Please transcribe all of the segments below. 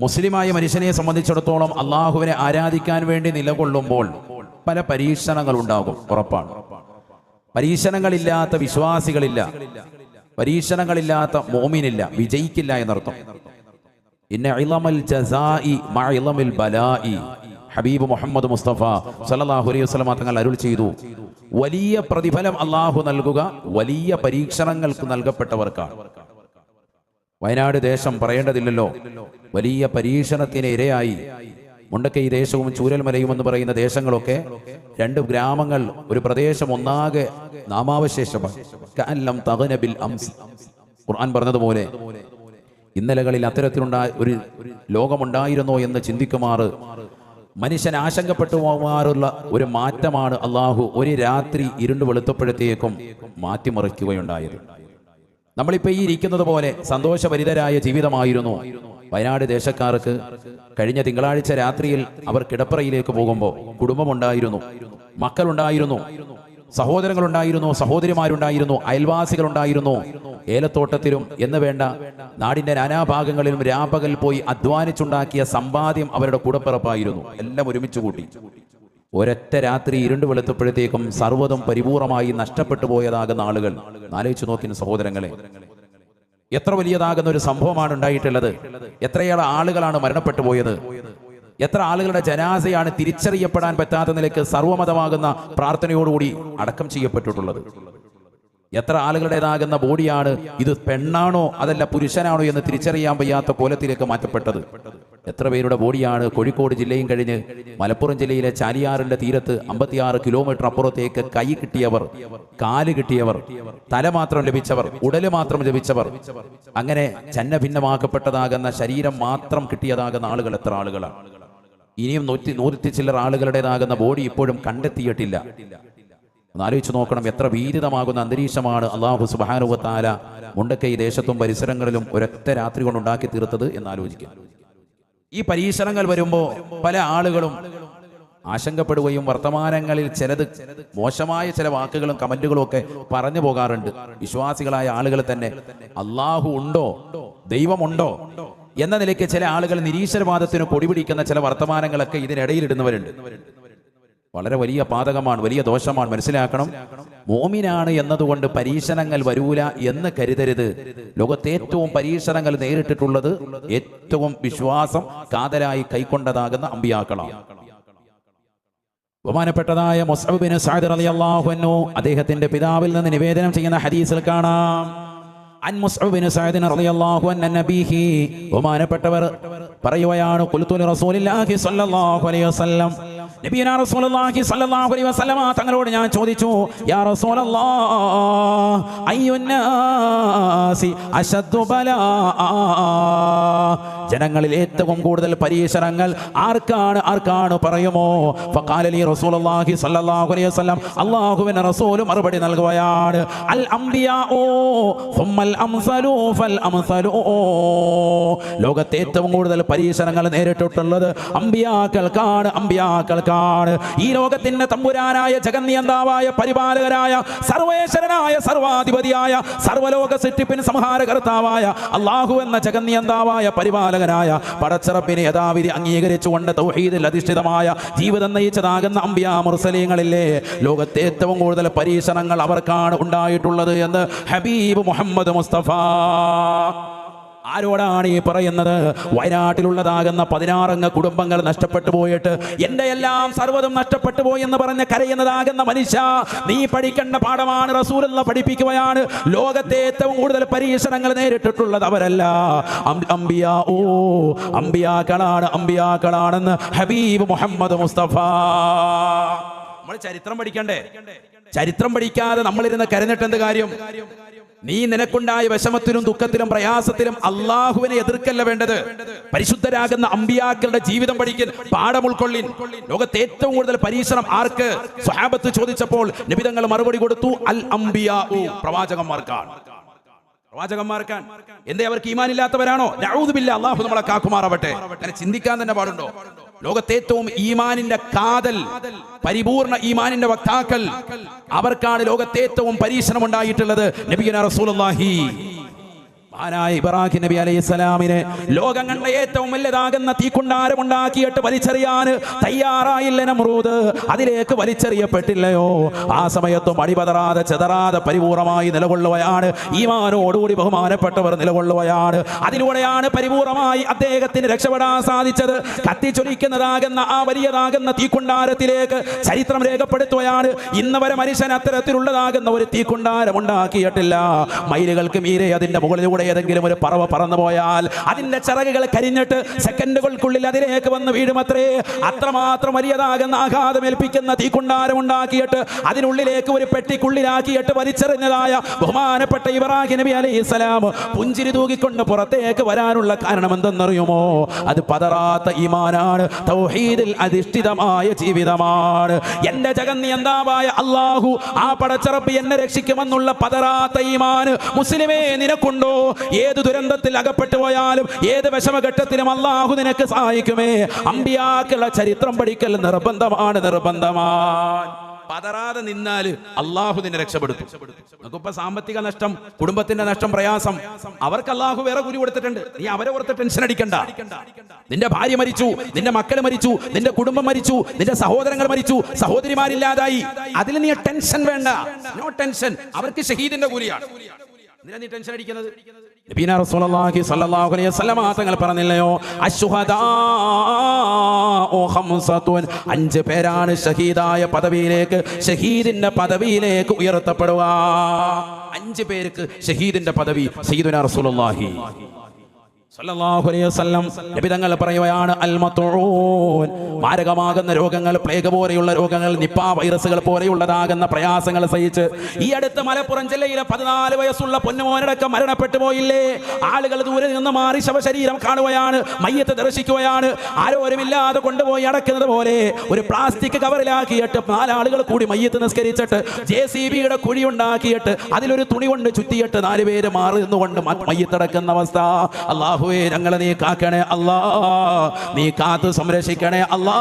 മുസ്ലിമായ മനുഷ്യനെ സംബന്ധിച്ചിടത്തോളം അള്ളാഹുവിനെ ആരാധിക്കാൻ വേണ്ടി നിലകൊള്ളുമ്പോൾ പല പരീക്ഷണങ്ങൾ ഉണ്ടാകും ഉറപ്പാണ്. പരീക്ഷണങ്ങളില്ലാത്ത വിശ്വാസികളില്ല. പരീക്ഷണങ്ങളില്ലാത്ത മോമിനില്ല വിജയിക്കില്ല എന്നർത്ഥം. ഹബീബ് മുഹമ്മദ് മുസ്തഫ സല്ലല്ലാഹു അലൈഹി വസല്ലം തങ്ങൾ അരുൾ ചെയ്തു. വലിയ പ്രതിഫലം അള്ളാഹു നൽകുക വലിയ പരീക്ഷണങ്ങൾക്ക് നൽകപ്പെട്ടവർക്കാണ്. വയനാട് ദേശം പറയേണ്ടതില്ലല്ലോ. വലിയ പരീക്ഷണത്തിന് ഇരയായി. മുണ്ടക്കൈ ദേശവും ചൂരൽമലയും എന്ന് പറയുന്ന ദേശങ്ങളൊക്കെ രണ്ട് ഗ്രാമങ്ങൾ ഒരു പ്രദേശം ഒന്നാകെ നാമാവശേഷമാണ്. അംസ്. ഖുർആൻ പറഞ്ഞതുപോലെ ഇന്നലകളിൽ അത്തരത്തിലുണ്ടായ ഒരു ലോകമുണ്ടായിരുന്നോ എന്ന് ചിന്തിക്കുമാറ് മനുഷ്യൻ ആശങ്കപ്പെട്ടു പോകാറുള്ള ഒരു മാറ്റമാണ് അള്ളാഹു ഒരു രാത്രി ഇരുണ്ട് വെളുത്തപ്പോഴത്തേക്കും മാറ്റിമറിക്കുകയുണ്ടായത്. നമ്മളിപ്പോൾ ഈ ഇരിക്കുന്നത് പോലെ സന്തോഷഭരിതരായ ജീവിതമായിരുന്നു. വയനാട് ദേശക്കാർക്ക് കഴിഞ്ഞ തിങ്കളാഴ്ച രാത്രിയിൽ അവർ കിടപ്പറയിലേക്ക് പോകുമ്പോൾ കുടുംബമുണ്ടായിരുന്നു. മക്കളുണ്ടായിരുന്നു. സഹോദരങ്ങളുണ്ടായിരുന്നു. സഹോദരിമാരുണ്ടായിരുന്നു. അയൽവാസികളുണ്ടായിരുന്നു. ഏലത്തോട്ടത്തിലും എന്ന് വേണ്ട നാടിന്റെ നാനാഭാഗങ്ങളിലും രാപകൽ പോയി അധ്വാനിച്ചുണ്ടാക്കിയ സമ്പാദ്യം അവരുടെ കൂടപ്പിറപ്പായിരുന്നു. എല്ലാം ഒരുമിച്ച് കൂട്ടി. ഒരൊറ്റ രാത്രി ഇരുണ്ട് വെളുത്തപ്പോഴത്തേക്കും സർവതും പരിപൂർണമായി നഷ്ടപ്പെട്ടു പോയതാകുന്ന ആളുകൾ. ആലോചിച്ചു നോക്കിന് സഹോദരങ്ങളെ എത്ര വലിയതാകുന്ന ഒരു സംഭവമാണ് ഉണ്ടായിട്ടുള്ളത്. എത്രയേറെ ആളുകളാണ് മരണപ്പെട്ടു പോയത്. എത്ര ആളുകളുടെ ജനാസയാണ് തിരിച്ചറിയപ്പെടാൻ പറ്റാത്ത നിലയ്ക്ക് സർവമതമാകുന്ന പ്രാർത്ഥനയോടുകൂടി അടക്കം ചെയ്യപ്പെട്ടിട്ടുള്ളത്. എത്ര ആളുകളുടേതാകുന്ന ബോഡിയാണ് ഇത് പെണ്ണാണോ അതല്ല പുരുഷനാണോ എന്ന് തിരിച്ചറിയാൻ വയ്യാത്ത കോലത്തിലേക്ക് മാറ്റപ്പെട്ടത്. എത്ര പേരുടെ ബോഡിയാണ് കോഴിക്കോട് ജില്ലയും കഴിഞ്ഞ് മലപ്പുറം ജില്ലയിലെ ചാലിയാറിന്റെ തീരത്ത് അമ്പത്തിയാറ് കിലോമീറ്റർ അപ്പുറത്തേക്ക് കൈ കിട്ടിയവർ കാൽ കിട്ടിയവർ തല മാത്രം ലഭിച്ചവർ ഉടൽ മാത്രം ലഭിച്ചവർ. അങ്ങനെ ചന്നഭിന്നമാക്കപ്പെട്ടതാകുന്ന ശരീരം മാത്രം കിട്ടിയതാകുന്ന ആളുകൾ എത്ര ആളുകളാണ്? ഇനിയും നൂറ്റി നൂറ്റി ചില്ലർ ആളുകളുടേതാകുന്ന ബോഡി ഇപ്പോഴും കണ്ടെത്തിയിട്ടില്ല. ഒന്ന് ആലോചിച്ച് നോക്കണം എത്ര വീതിതമാകുന്ന അന്തരീക്ഷമാണ് അള്ളാഹു സുബാനുവത്താല മുണ്ടക്കൈ ദേശത്തും പരിസരങ്ങളിലും ഒരൊറ്റ രാത്രി കൊണ്ട് ഉണ്ടാക്കി തീർത്തത് എന്ന് ഈ പരീക്ഷണങ്ങൾ വരുമ്പോൾ പല ആളുകളും ആശങ്കപ്പെടുകയും വർത്തമാനങ്ങളിൽ ചിലത് മോശമായ ചില വാക്കുകളും കമന്റുകളും ഒക്കെ പറഞ്ഞു പോകാറുണ്ട്. വിശ്വാസികളായ ആളുകൾ തന്നെ അള്ളാഹു ഉണ്ടോ? ദൈവമുണ്ടോ? എന്ന നിലയ്ക്ക് ചില ആളുകൾ നിരീശ്വരവാദത്തിന് കൊടിപിടിക്കുന്ന ചില വർത്തമാനങ്ങളൊക്കെ ഇതിനിടയിലിടുന്നവരുണ്ട് വളരെ വലിയ പാതകമാണ് വലിയ ദോഷമാണ്. മനസ്സിലാക്കണം? മോമിനാണ് എന്നതുകൊണ്ട് പരീക്ഷണങ്ങൾ വരൂല എന്ന് കരുതരുത്. ലോകത്തെ ഏറ്റവും പരീക്ഷണങ്ങൾ നേരിട്ടിട്ടുള്ളത് ഏറ്റവും വിശ്വാസം കാതലായി കൈക്കൊണ്ടതാകുന്ന അമ്പിയാക്കളാണ്. ബഹുമാനപ്പെട്ടതായ മുസബിന് സാദർ അലി അള്ളാഹുനു അദ്ദേഹത്തിന്റെ പിതാവിൽ നിന്ന് നിവേദനം ചെയ്യുന്ന ഹദീസിൽ കാണാം. ബഹുമാനപ്പെട്ടവർ പറയുകയാണ് തങ്ങളോട് ഞാൻ ചോദിച്ചു യാ ജനങ്ങളിൽ ഏറ്റവും കൂടുതൽ പരീക്ഷണങ്ങൾ ആർക്കാണ് ആർക്കാണ് പറയുമോ? റസൂലുള്ളാഹി സല്ലല്ലാഹു അലൈഹി വസല്ലം അള്ളാഹുവിന് റസൂൽ മറുപടി നൽകുകയാണ്. അൽ ലോകത്തെ ഏറ്റവും കൂടുതൽ പരീക്ഷണങ്ങൾ നേരിട്ടിട്ടുള്ളത് അമ്പിയാക്കൾക്കാണ് അമ്പിയാക്കൾക്കാണ് ഈ ലോകത്തിന്റെ തമ്പുരാനായ ജഗന്നിയന്താവായ പരിപാലകരായ സർവേശ്വരനായ സർവാധിപതിയായ സർവലോക സൃഷ്ടിപ്പിന് സംഹാരകർത്താവായ അള്ളാഹു എന്ന ജഗന്നിയന്താവായ പരിപാലകനായ പടച്ചിറപ്പിനെ യഥാവിധി അംഗീകരിച്ചുകൊണ്ട് തൗഹീദിൽ അധിഷ്ഠിതമായ ജീവിതം നയിച്ചതാകുന്ന അമ്പിയ മുർസലീങ്ങളില്ലേ? ലോകത്തെ ഏറ്റവും കൂടുതൽ പരീക്ഷണങ്ങൾ അവർക്കാണ് ഉണ്ടായിട്ടുള്ളത് എന്ന് ഹബീബ് മുഹമ്മദ് മുസ്തഫ. ആരോടാണ് ഈ പറയുന്നത്? വയനാട്ടിലുള്ളതാകുന്ന പതിനാറംഗ കുടുംബങ്ങൾ നഷ്ടപ്പെട്ടു പോയിട്ട് എന്റെ എല്ലാം സർവതും നഷ്ടപ്പെട്ടു പോയി എന്ന് പറഞ്ഞ് കരയുന്നതാകുന്ന മനുഷ്യ നീ പഠിക്കേണ്ട പാഠമാണ് റസൂലുള്ള പഠിപ്പിക്കുകയാണ്. ലോകത്തെ ഏറ്റവും കൂടുതൽ പരീക്ഷണങ്ങൾ നേരിട്ടിട്ടുള്ളത് അവരല്ല. അംബിയാ ഓ അംബിയാക്കളാണ് അംബിയാക്കളാണെന്ന് ഹബീബ് മുഹമ്മദ് മുസ്തഫ. നമ്മൾ ചരിത്രം പഠിക്കണ്ടേ? ചരിത്രം പഠിക്കാതെ നമ്മളിരുന്ന് കരഞ്ഞിട്ടെന്ത് കാര്യം? നീ നിനക്കുണ്ടായ വിഷമത്തിലും ദുഃഖത്തിലും പ്രയാസത്തിലും അള്ളാഹുവിനെ എതിർക്കല്ല വേണ്ടത്. പരിശുദ്ധരാകുന്ന അമ്പിയാക്കളുടെ ജീവിതം പഠിക്കൽ പാഠം ഉൾക്കൊള്ളിൻ. ലോകത്തെ ഏറ്റവും കൂടുതൽ പരീക്ഷണം ആർക്ക്? സ്വഹാബത്ത് ചോദിച്ചപ്പോൾ നിബിതങ്ങൾ മറുപടി കൊടുത്തു അൽ അംബിയാ പ്രവാചകന്മാർക്കാണ്. പ്രവാചകന്മാർക്കാൻ എന്തേ അവർക്ക് ഈമാനില്ലാത്തവരാണോ? അള്ളാഹു നമ്മളെ കാക്കുമാറാവട്ടെ. അങ്ങനെ ചിന്തിക്കാൻ തന്നെ പാടുണ്ടോ? ലോകത്തെ ഏറ്റവും ഈമാനിന്റെ കാതൽ പരിപൂർണ ഈമാനിന്റെ വക്താക്കൾ. അവർക്കാണ് ലോകത്തെ ഏറ്റവും പരീക്ഷണം ഉണ്ടായിട്ടുള്ളത് നബിയന റസൂലുള്ളാഹി. ആനായ ഇബ്രാഹിം നബി അലൈഹി സ്വലാമിന് ലോകം കണ്ട ഏറ്റവും വലുതാകുന്ന തീക്കുണ്ടാരം ഉണ്ടാക്കിയിട്ട് വലിച്ചെറിയാൻ തയ്യാറായില്ല നമ്രൂദ്. അതിലേക്ക് വലിച്ചെറിയപ്പെട്ടില്ലയോ? ആ സമയത്തും അടിപതറാതെ ചെതറാതെ പരിപൂർണമായി നിലകൊള്ളുകയാണ്. ഈമാനോടുകൂടി ബഹുമാനപ്പെട്ടവർ നിലകൊള്ളുകയാണ്. അതിലൂടെയാണ് പരിപൂർണമായി അദ്ദേഹത്തിന് രക്ഷപ്പെടാൻ സാധിച്ചത്. കത്തിച്ചൊലിക്കുന്നതാകുന്ന ആ വലിയതാകുന്ന തീക്കുണ്ടാരത്തിലേക്ക് ചരിത്രം രേഖപ്പെടുത്തുകയാണ്. ഇന്ന് വരെ മനുഷ്യൻ അത്തരത്തിലുള്ളതാകുന്ന ഒരു തീക്കുണ്ടാരം ഉണ്ടാക്കിയിട്ടില്ല മൈലുകൾക്ക് മീരെ അതിന്റെ മുകളിലൂടെ ഏതെങ്കിലും ഒരു പറവ പറന്നു പോയാൽ അതിന്റെ ചിറകുകൾ കരിഞ്ഞിട്ട് സെക്കൻഡുകൾക്കുള്ളിൽ അതിലേക്ക് വന്ന് വീഴുമത്രേ. അത്രമാത്രം വലിയതാകുന്ന ആഘാതമേൽപ്പിക്കുന്ന തീക്കുണ്ടാരം ഉണ്ടാക്കിയിട്ട് അതിനുള്ളിലേക്ക് ഒരു പെട്ടിക്കുള്ളിലാക്കിയിട്ട് വലിച്ചെറിഞ്ഞതായ ബഹുമാനപ്പെട്ട ഇബ്രാഹിം നബി അലൈഹി സ്വലാം പുഞ്ചിരി തൂകിക്കൊണ്ട് പുറത്തേക്ക് വരാനുള്ള കാരണം എന്തെന്നറിയുമോ അത് പതറാത്ത ഈമാനാണ്. തൗഹീദിൽ അധിഷ്ഠിതമായ ജീവിതമാണ്. എന്റെ ജഗന്നിയന്താവായ അള്ളാഹു ആ പടച്ചറപ്പ് എന്നെ രക്ഷിക്കുമെന്നുള്ള പതറാത്ത ഈമാൻ മുസ്ലിമേ നിനക്കുണ്ടോ? ഏത് ദുരന്തത്തിൽ അകപ്പെട്ടു പോയാലും ഏത് വിഷമഘട്ടത്തിലും അള്ളാഹു നിനക്ക് സഹായിക്കുമേ. അമ്പിയാക്കുള്ള ചരിത്രം പഠിക്കൽ നിർബന്ധമാണ് നിർബന്ധമാണ്. പതറാതെ നിന്നാൽ അള്ളാഹു നിന്നെ രക്ഷപ്പെടുത്തും. നമുക്കിപ്പോ സാമ്പത്തിക നഷ്ടം കുടുംബത്തിന്റെ നഷ്ടം പ്രയാസം. അവർക്ക് അള്ളാഹു വേറെ കുരു കൊടുത്തിട്ടുണ്ട്. നീ അവരെ ഓർത്ത് ടെൻഷൻ അടിക്കണ്ട. നിന്റെ ഭാര്യ മരിച്ചു നിന്റെ മക്കൾ മരിച്ചു നിന്റെ കുടുംബം മരിച്ചു നിന്റെ സഹോദരങ്ങൾ മരിച്ചു സഹോദരിമാരില്ലാതായി. അതിൽ നീ ടെൻഷൻ വേണ്ട. No tension. അവർക്ക് ഷഹീദിന്റെ കൂലിയാണ്. നീ ടെൻഷൻ റസൂലുള്ളാഹി സ്വല്ലല്ലാഹു അലൈഹി വസല്ലമ തങ്ങൾ പറഞ്ഞില്ലയോ? അഞ്ച് പേരാണ് ഷഹീദായ പദവിയിലേക്ക് ഷഹീദിന്റെ പദവിയിലേക്ക് ഉയർത്തപ്പെടുക. അഞ്ച് പേർക്ക് ഷഹീദിന്റെ പദവി സയ്യിദുനാ റസൂലുള്ളാഹി. മാരകമാകുന്ന രോഗങ്ങൾ പ്ലേഗ് പോലെയുള്ള രോഗങ്ങൾ നിപ്പ വൈറസുകൾ പോലെയുള്ളതാകുന്ന പ്രയാസങ്ങൾ സഹിച്ച് ഈ അടുത്ത മലപ്പുറം ജില്ലയിലെ പതിനാല് വയസ്സുള്ള പൊന്നുമോനടക്കം മരണപ്പെട്ടു പോയില്ലേ? ആളുകൾ ദൂരെ നിന്ന് മാറി ശവശരീരം കാണുകയാണ് മയ്യത്ത് ദർശിക്കുകയാണ്. ആരോരുമില്ലാതെ കൊണ്ടുപോയി അടക്കുന്നത് പോലെ ഒരു പ്ലാസ്റ്റിക് കവറിലാക്കിയിട്ട് നാലാളുകൾ കൂടി മയ്യത്ത് നിസ്കരിച്ചിട്ട് ജെ സി ബിയുടെ കുഴി ഉണ്ടാക്കിയിട്ട് അതിലൊരു തുണി കൊണ്ട് ചുറ്റിയിട്ട് നാലുപേര് മാറി നിന്നുകൊണ്ട് മയ്യത്തടക്കുന്ന അവസ്ഥ. അള്ളാഹുവേ ഞങ്ങളെ നീ കാക്കണേ അല്ലാ. നീ കാത്തു സംരക്ഷിക്കണേ അല്ലാ.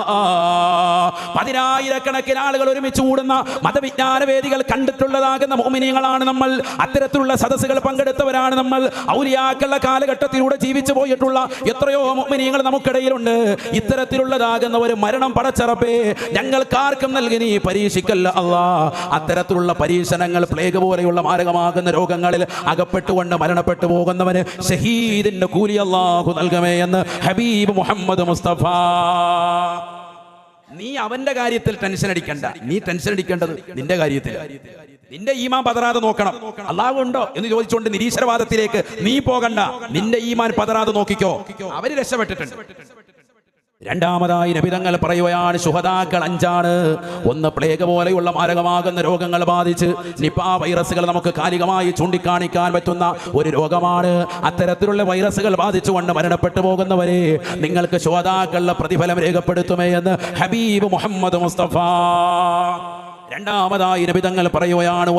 പതിനായിരക്കണക്കിന് ആളുകൾ ഒരുമിച്ച് കൂടുന്ന മതവിജ്ഞാന വേദികൾ കണ്ടിട്ടുള്ളതാകുന്ന മോമിനിയങ്ങളാണ് നമ്മൾ. അത്തരത്തിലുള്ള സദസ്സുകൾ പങ്കെടുത്തവരാണ് നമ്മൾ. ഔലിയാക്കളുടെ കാലഘട്ടത്തിലൂടെ ജീവിച്ചു പോയിട്ടുള്ള എത്രയോ മോമിനിയങ്ങൾ നമുക്കിടയിലുണ്ട്. ഇത്തരത്തിലുള്ളതാകുന്ന ഒരു മരണം പടച്ചറപ്പേ ഞങ്ങൾക്കാർക്കും നൽകി നീ പരീക്ഷിക്കല്ല അല്ലാ. അത്തരത്തിലുള്ള പരീക്ഷണങ്ങൾ പ്ലേഗ് പോലെയുള്ള മാരകമാകുന്ന രോഗങ്ങളിൽ അകപ്പെട്ടുകൊണ്ട് മരണപ്പെട്ടു പോകുന്നവന് ഷഹീദിന്റെ കൂലി അള്ളാഹു നൽകമേ എന്ന് ഹബീബ് മുഹമ്മദ് മുസ്തഫ. നീ അവന്റെ കാര്യത്തിൽ ടെൻഷൻ അടിക്കണ്ട. നീ ടെൻഷൻ അടിക്കേണ്ടത് നിന്റെ കാര്യത്തിൽ നിന്റെ ഈമാൻ പതറാതെ നോക്കണം. അള്ളാഹു ഉണ്ടോ എന്ന് ചോദിച്ചുകൊണ്ട് നിരീശ്വരവാദത്തിലേക്ക് നീ പോകണ്ട. നിന്റെ ഈമാൻ പതറാതെ നോക്കിക്കോ. അവർ രക്ഷപ്പെട്ടിട്ടുണ്ട്. രണ്ടാമതായി നബിതങ്ങൾ പറയുകയാണ് ശുഹതാക്കൾ അഞ്ചാണ്. ഒന്ന് പ്ലേഗ് പോലെയുള്ള മാരകമാകുന്ന രോഗങ്ങൾ ബാധിച്ച് നിപ്പ വൈറസുകൾ നമുക്ക് കാലികമായി ചൂണ്ടിക്കാണിക്കാൻ പറ്റുന്ന ഒരു രോഗമാണ്. അത്തരത്തിലുള്ള വൈറസുകൾ ബാധിച്ചുകൊണ്ട് മരണപ്പെട്ടു പോകുന്നവരെ നിങ്ങൾക്ക് ശുഹതാക്കളുടെ പ്രതിഫലം രേഖപ്പെടുത്തുമേ എന്ന് ഹബീബ് മുഹമ്മദ് മുസ്തഫ. രണ്ടാമതായി നബിതങ്ങൾ പറയുകയാണ്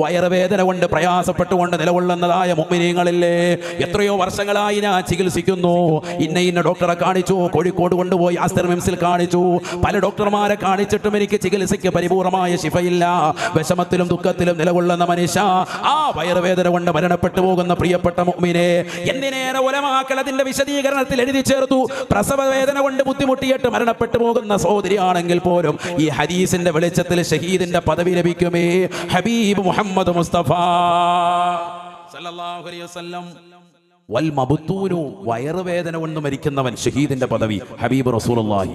വയറുവേദന കൊണ്ട് പ്രയാസപ്പെട്ടുകൊണ്ട് നിലകൊള്ളുന്നതായ മുമ്പിനീങ്ങളില്ലേ എത്രയോ വർഷങ്ങളായി ഞാൻ ചികിത്സിക്കുന്നു. ഇന്ന ഇന്ന ഡോക്ടറെ കാണിച്ചു കോഴിക്കോട് കൊണ്ടുപോയി ആസ്തർ മിംസിൽ കാണിച്ചു. പല ഡോക്ടർമാരെ കാണിച്ചിട്ടും എനിക്ക് ചികിത്സയ്ക്ക് പരിപൂർണമായ ശിഫയില്ല. വിഷമത്തിലും ദുഃഖത്തിലും നിലകൊള്ളുന്ന മനുഷ്യ ആ വയറുവേദന കൊണ്ട് മരണപ്പെട്ടു പോകുന്ന പ്രിയപ്പെട്ട മുമ്മിനെ എന്തിനേറെ ഒലമാക്കൾ അതിന്റെ വിശദീകരണത്തിൽ എഴുതി ചേർത്തു. പ്രസവ വേദന കൊണ്ട് ബുദ്ധിമുട്ടിയിട്ട് മരണപ്പെട്ടു പോകുന്ന സഹോദരിയാണെങ്കിൽ പോലും ഈ ഹദീസിന്റെ വെളിച്ചത്തിൽ ഷഹീദിന്റെ പദവി ലഭിക്കുമേ. ഹബീബ് മുഹമ്മദ് മുസ്തഫ. സല്ലല്ലാഹു അലൈഹി വസല്ലം. വൽ മബുത്തൂനു വയറുവേദന കൊണ്ട് മരിക്കുന്നവൻ ഷഹീദിന്റെ പദവി. ഹബീബ് റസൂലുള്ളാഹി.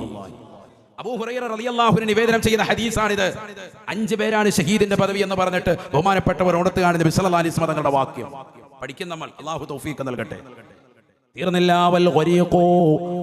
നിവേദനം ചെയ്യുന്ന ഹദീസാണിത്. അഞ്ച് പേരാണ് ഷഹീദിന്റെ പദവി എന്ന് പറഞ്ഞിട്ട് ബഹുമാനപ്പെട്ടവർ ഉണർത്തുകയാണ് സല്ലല്ലാഹു തങ്ങളുടെ വാക്യം. പഠിക്കും നമ്മൾ അള്ളാഹു തൗഫീഖ് നൽകട്ടെ. തീർന്നില്ല വൽ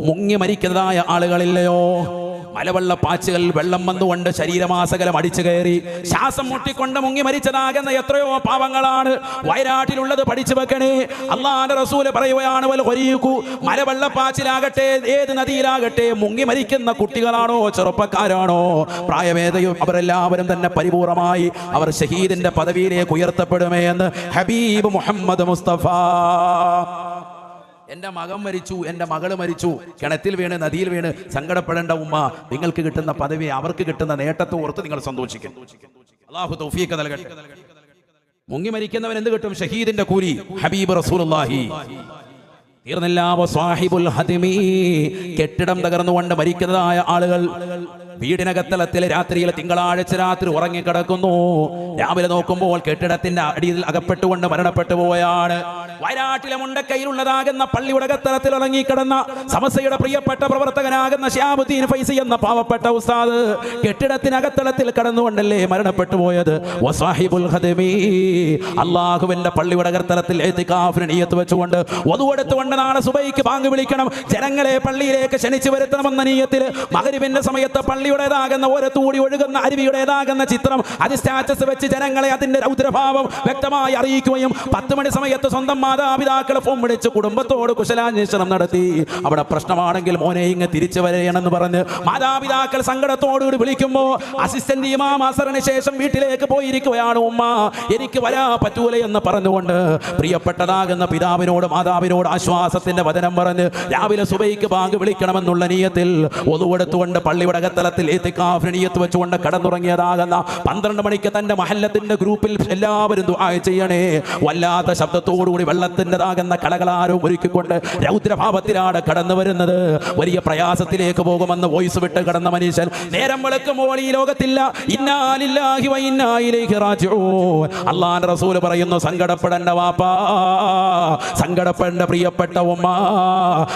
മുങ്ങി മരിക്കുന്നതായ ആളുകളില്ലയോ? മലവെള്ള പാച്ചുകൾ വെള്ളം വന്നുകൊണ്ട് ശരീരമാസകലം അടിച്ചു കയറി ശ്വാസം മുട്ടിക്കൊണ്ട് മുങ്ങി മരിച്ചതാകുന്ന എത്രയോ പാവങ്ങളാണ്. വയനാട്ടിലുള്ളത് പഠിച്ചു വെക്കണേ. അള്ളാന്റെ റസൂൽ പറയുകയാണ് വൽ ഖരീഖു മലവെള്ളപ്പാച്ചിലാകട്ടെ ഏത് നദിയിലാകട്ടെ മുങ്ങി മരിക്കുന്ന കുട്ടികളാണോ ചെറുപ്പക്കാരാണോ? പ്രായമേതയും അവരെല്ലാവരും തന്നെ പരിപൂർണമായി അവർ ഷഹീദിന്റെ പദവിയിലേക്ക് ഉയർത്തപ്പെടുമേ എന്ന് ഹബീബ് മുഹമ്മദ് മുസ്തഫ എന്റെ മകൻ മരിച്ചു എന്റെ മകൾ മരിച്ചു. കിണറ്റിൽ വീണ് നദിയിൽ വീണ്. സങ്കടപ്പെടേണ്ട ഉമ്മ നിങ്ങൾക്ക് കിട്ടുന്ന പദവി അവർക്ക് കിട്ടുന്ന നേട്ടത്തെ ഓർത്ത് നിങ്ങൾ സന്തോഷിക്കും. തൗഫീഖ് നൽകട്ടെ. മുങ്ങി മരിക്കുന്നവൻ എന്ത് കിട്ടും? ഷഹീദിന്റെ കൂലി. ഹബീബ് റസൂലുള്ളാഹി. തീർന്നില്ല. കെട്ടിടം തകർന്നുകൊണ്ട് മരിക്കുന്നതായ ആളുകൾ. വീടിനകത്തളത്തിൽ രാത്രിയിൽ തിങ്കളാഴ്ച രാത്രി ഉറങ്ങിക്കിടക്കുന്നു. രാവിലെ നോക്കുമ്പോൾ കെട്ടിടത്തിന്റെ അടിയിൽ അകപ്പെട്ടുകൊണ്ട് മരണപ്പെട്ടു പോയാണ്. വയനാട്ടിലെ മുണ്ടക്കൈയിലുള്ളതാകുന്ന പള്ളിയുടെ അകത്തളത്തിൽ ഉറങ്ങിക്കിടന്ന സമസ്യയുടെ പ്രിയപ്പെട്ട പ്രവർത്തകനാകുന്ന ശ്യാമുദ്ദീൻ ഫൈസി എന്ന പാവപ്പെട്ട ഉസ്താദ് കെട്ടിടത്തിനകത്തളത്തിൽ കടന്നുകൊണ്ടല്ലേ മരണപ്പെട്ടു പോയത്? അള്ളാഹുവിന്റെ പള്ളിയുടെ അകത്തളത്തിൽ വെച്ചുകൊണ്ട് ഒതുവെടുത്തുകൊണ്ട് നാളെ സുബൈക്ക് ബാങ്ക് വിളിക്കണം. ജനങ്ങളെ പള്ളിയിലേക്ക് ക്ഷണിച്ചു വരുത്തണമെന്ന നീയത്തിൽ മകരിവിന്റെ സമയത്ത് പള്ളിയുടേതാകുന്ന ഓരോ തൂടി ഒഴുകുന്ന അരുവിയുടേതാകുന്ന ചിത്രം അത് സ്റ്റാറ്റസ് വെച്ച് ജനങ്ങളെ അതിന്റെ രൗദ്രഭാവം വ്യക്തമായി അറിയിക്കുകയും പത്ത് മണി സമയത്ത് സ്വന്തം മാതാപിതാക്കളെ ഫോൺ വിളിച്ച് കുടുംബത്തോട് കുശലാന്വേഷണം നടത്തി. അവിടെ പ്രശ്നമാണെങ്കിൽ മോനെ ഇങ്ങ് തിരിച്ചു വരണമെന്ന് പറഞ്ഞ് മാതാപിതാക്കൾ സങ്കടത്തോടുകൂടി വിളിക്കുമ്പോൾ അസിസ്റ്റന്റ് ഇമാം അസറിന് ശേഷം വീട്ടിലേക്ക് പോയിരിക്കുകയാണ് ഉമ്മ എനിക്ക് വരാ പറ്റൂല എന്ന് പറഞ്ഞുകൊണ്ട് പ്രിയപ്പെട്ടതാകുന്ന പിതാവിനോട് മാതാവിനോട് ആശ്വാസത്തിന്റെ വചനം പറഞ്ഞ് രാവിലെ സുബൈക്ക് ബാങ്ക് വിളിക്കണമെന്നുള്ള നീയത്തിൽ ഒതുവെടുത്തുകൊണ്ട് പള്ളിയുടെ ഏത്തിക്കാഫിന് നീയത്ത് വെച്ചുകൊണ്ട് കടന്നുറങ്ങിയതാകുന്ന പന്ത്രണ്ട് മണിക്ക് തന്റെ മഹല്ലത്തിന്റെ ഗ്രൂപ്പിൽ എല്ലാവരും ദുആ ചെയ്യണേ. വല്ലാത്ത ശബ്ദത്തോടുകൂടി വെള്ളത്തിന്റെതാകുന്ന കളകളാരും ഒരുക്കിക്കൊണ്ട് രൗദ്രഭാവത്തിലാണ് കടന്നു വരുന്നത് വലിയ പ്രയാസത്തിലേക്ക് പോകുമെന്ന് വോയിസ് വിട്ട് കടന്ന മനുഷ്യൻ നേരം വെളുക്കുമ്പോൾ ഈ ലോകത്തില്ല. ഇന്നാലില്ലാഹി വ ഇന്നാ ഇലൈഹി റാജിഊൻ. അള്ളാഹുവിന്റെ റസൂൽ പറയുന്നു സങ്കടപ്പെടേണ്ട വാപ്പാ സങ്കടപ്പെടേണ്ട പ്രിയപ്പെട്ട ഉമ്മ.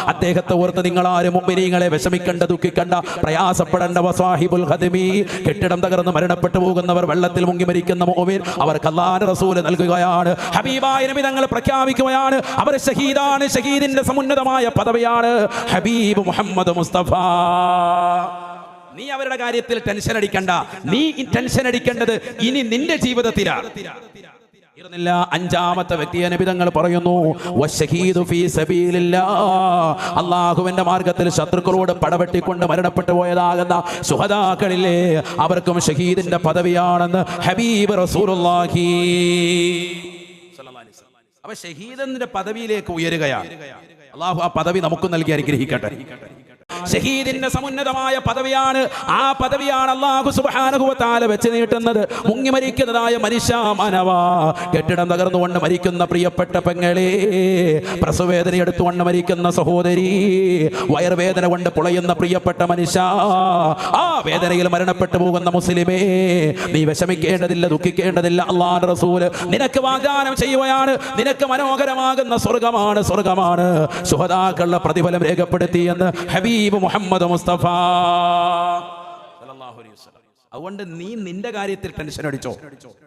അദ്ദേഹത്തെ ഓർത്ത് നിങ്ങൾ ആരും മുമ്പിനീങ്ങളെ വിഷമിക്കേണ്ട ദുഃഖിക്കണ്ട പ്രയാസപ്പെടേണ്ട വസാഹിബുൽ കെട്ടിടം തകർന്ന് മരണപ്പെട്ടു പോകുന്നവർ വെള്ളത്തിൽ മുങ്ങി മരിക്കുന്ന മോമിൻ അവർക്ക് കല്ലാന റസൂൽ നൽകുകയാണ്. ഹബീബായ നബി പ്രഖ്യാപിക്കുകയാണ്. അവർ ഷഹീദാണ് ഷഹീദിന്റെ സമുന്നതമായ പദവിയാണ്. ഹബീബ് മുഹമ്മദ് മുസ്തഫ. നീ അവരുടെ കാര്യത്തിൽ ടെൻഷൻ അടിക്കണ്ട. നീ ടെൻഷൻ അടിക്കേണ്ടത് ഇനി നിന്റെ ജീവിതത്തിലാണ്. തീർന്നില്ല അഞ്ചാമത്തെ വ്യക്തിയെ നബിതങ്ങൾ പറയുന്നു അള്ളാഹുവിന്റെ മാർഗത്തിൽ ശത്രുക്കളോട് പടവെട്ടിക്കൊണ്ട് മരണപ്പെട്ടു പോയതാകുന്ന സുഹതാക്കളില്ലേ അവർക്കും ഷഹീദിന്റെ പദവിയാണെന്ന് ഹബീബ് റസൂലുള്ളാഹി അപ്പൊ ഷഹീദന്റെ പദവിയിലേക്ക് ഉയരുകയാണ്. അള്ളാഹു ആ പദവി നമുക്ക് നൽകി അനുഗ്രഹിക്കട്ടെ. ഷഹീദിന്റെ സമുന്നതമായ പദവിയാണ്. ആ പദവിയാണ് അള്ളാഹു സുബാനുഭവത്താല വെച്ച് നീട്ടുന്നത്. മുങ്ങി മരിക്കുന്നതായ മനുഷ്യ മനവാ. കെട്ടിടം തകർന്നുകൊണ്ട് മരിക്കുന്ന പ്രിയപ്പെട്ട പെങ്ങളെ പ്രസവേദന എടുത്തുകൊണ്ട് മരിക്കുന്ന സഹോദരി വയർവേദന കൊണ്ട് പുളയുന്ന പ്രിയപ്പെട്ട മനുഷ്യ ആ വേദനയിൽ മരണപ്പെട്ടു പോകുന്ന മുസ്ലിമേ നീ വിഷമിക്കേണ്ടതില്ല ദുഃഖിക്കേണ്ടതില്ല അള്ളാഹ് റസൂൽ നിനക്ക് വാഗ്ദാനം ചെയ്യുകയാണ്. നിനക്ക് മനോഹരമാകുന്ന സ്വർഗമാണ് സ്വർഗമാണ് സുഹതാക്കളുടെ പ്രതിഫലം രേഖപ്പെടുത്തിയെന്ന് ഹബീബ് മുഹമ്മദ് മുസ്തഫ. അതുകൊണ്ട് നീ നിന്റെ കാര്യത്തിൽ ടെൻഷൻ അടിച്ചോ.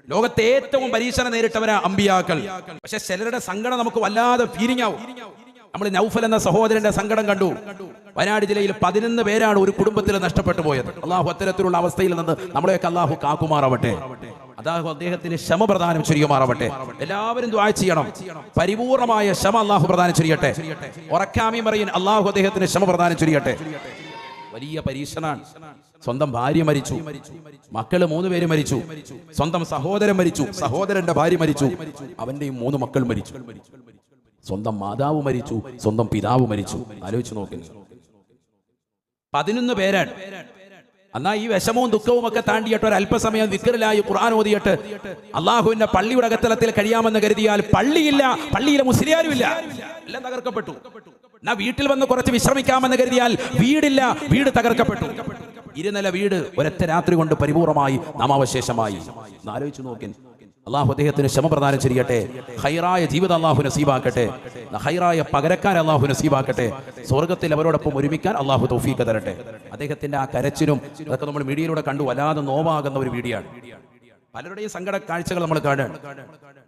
ലോകത്തെ ഏറ്റവും പരീക്ഷണം നേരിട്ടവരാ അമ്പിയാക്കൾ. പക്ഷെ ചിലരുടെ സങ്കടം നമുക്ക് വല്ലാതെ ഫീലിംഗ് ആവും. നമ്മൾ നൗഫൽ എന്ന സഹോദരന്റെ സങ്കടം കണ്ടു. വയനാട് ജില്ലയിൽ പതിനൊന്ന് പേരാണ് ഒരു കുടുംബത്തിൽ നഷ്ടപ്പെട്ടു പോയത്. അള്ളാഹു അത്തരത്തിലുള്ള അവസ്ഥയിൽ നിന്ന് നമ്മളെയൊക്കെ അള്ളാഹു കാക്കുമാറാവട്ടെ. അതാഹു അദ്ദേഹത്തിന് ക്ഷമ പ്രദാനം ചെയ്യുമാറാവട്ടെ. എല്ലാവരും ദ്വാ ചെയ്യണം. പരിപൂർണമായ ക്ഷമ അള്ളാഹു പ്രദാനം ചെയ്യട്ടെ. ഉറക്കാമി പറയും അള്ളാഹു അദ്ദേഹത്തിന് ക്ഷമ പ്രദാനം ചെയ്യട്ടെ. വലിയ പരീക്ഷണാണ്. സ്വന്തം ഭാര്യ മരിച്ചു. മക്കൾ മൂന്ന് പേര് മരിച്ചു. സ്വന്തം സഹോദരൻ മരിച്ചു. സഹോദരന്റെ ഭാര്യ മരിച്ചു. അവന്റെയും മൂന്ന് മക്കൾ മരിച്ചു. സ്വന്തം മാതാവ് മരിച്ചു. സ്വന്തം പിതാവ് മരിച്ചു. ആലോചിച്ച് നോക്കുന്നു പതിനൊന്ന് പേരാണ്. എന്നാ ഈ വിഷമവും ദുഃഖവും ഒക്കെ താണ്ടിയിട്ട് ഒരു അല്പസമയം വിക്കറിലായി ഖുർആൻ ഓതിയിട്ട് അള്ളാഹുവിന്റെ പള്ളിയുടെ അകത്തലത്തിൽ കഴിയാമെന്ന് കരുതിയാൽ പള്ളിയില്ല പള്ളിയിലെ മുസ്ലിയാരും ഇല്ല എല്ലാം തകർക്കപ്പെട്ടു. എന്നാ വീട്ടിൽ വന്ന് കുറച്ച് വിശ്രമിക്കാമെന്ന് കരുതിയാൽ വീടില്ല വീട് തകർക്കപ്പെട്ടു. ഇരുനില വീട് ഒരൊറ്റ രാത്രി കൊണ്ട് പരിപൂർണമായി നാമാവശേഷമായി. ആലോചിച്ച് നോക്കി അള്ളാഹു അദ്ദേഹത്തിന് ക്ഷമ പ്രദാനം ചെയ്യട്ടെ. ഹൈറായ ജീവിതം അള്ളാഹു നസീബാക്കട്ടെ. ഹൈറായ പകരക്കാൻ അള്ളാഹു നസീബാക്കട്ടെ. സ്വർഗത്തിൽ അവരോടൊപ്പം ഒരുമിക്കാൻ അള്ളാഹു തൗഫീക്ക് തരട്ടെ. അദ്ദേഹത്തിന്റെ ആ കരച്ചിലും അതൊക്കെ നമ്മൾ മീഡിയയിലൂടെ കണ്ടു. വല്ലാതെ നോവാകുന്ന ഒരു വീഡിയോ ആണ് പലരുടെയും സങ്കട കാഴ്ചകൾ നമ്മൾ കാണുകയാണ്.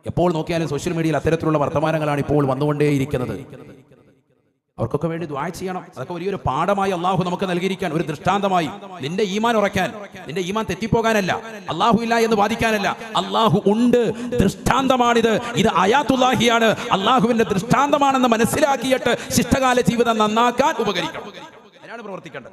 എപ്പോൾ നോക്കിയാലും സോഷ്യൽ മീഡിയയിൽ അത്തരത്തിലുള്ള വർത്തമാനങ്ങളാണ് ഇപ്പോൾ വന്നുകൊണ്ടേയിരിക്കുന്നത്. അവർക്കൊക്കെ വേണ്ടി ദ്വാ ചെയ്യണം. അതൊക്കെ വലിയൊരു പാഠമായി അള്ളാഹു നമുക്ക് നൽകിയിരിക്കാൻ ഒരു ദൃഷ്ടാന്തമായി. നിന്റെ ഈമാൻ ഉറക്കാൻ നിന്റെ ഈമാൻ തെറ്റിപ്പോകാനല്ല. അള്ളാഹു ഇല്ല എന്ന് വാദിക്കാനല്ല. അള്ളാഹു ഉണ്ട് ദൃഷ്ടാന്തമാണിത്. ഇത് അയാത്തുല്ലാഹിയാണ് അള്ളാഹുവിന്റെ ദൃഷ്ടാന്തമാണെന്ന് മനസ്സിലാക്കിയിട്ട് ശിഷ്ടകാല ജീവിതം നന്നാക്കാൻ ഉപകരിക്കണം. അതിനാണ് പ്രവർത്തിക്കേണ്ടത്.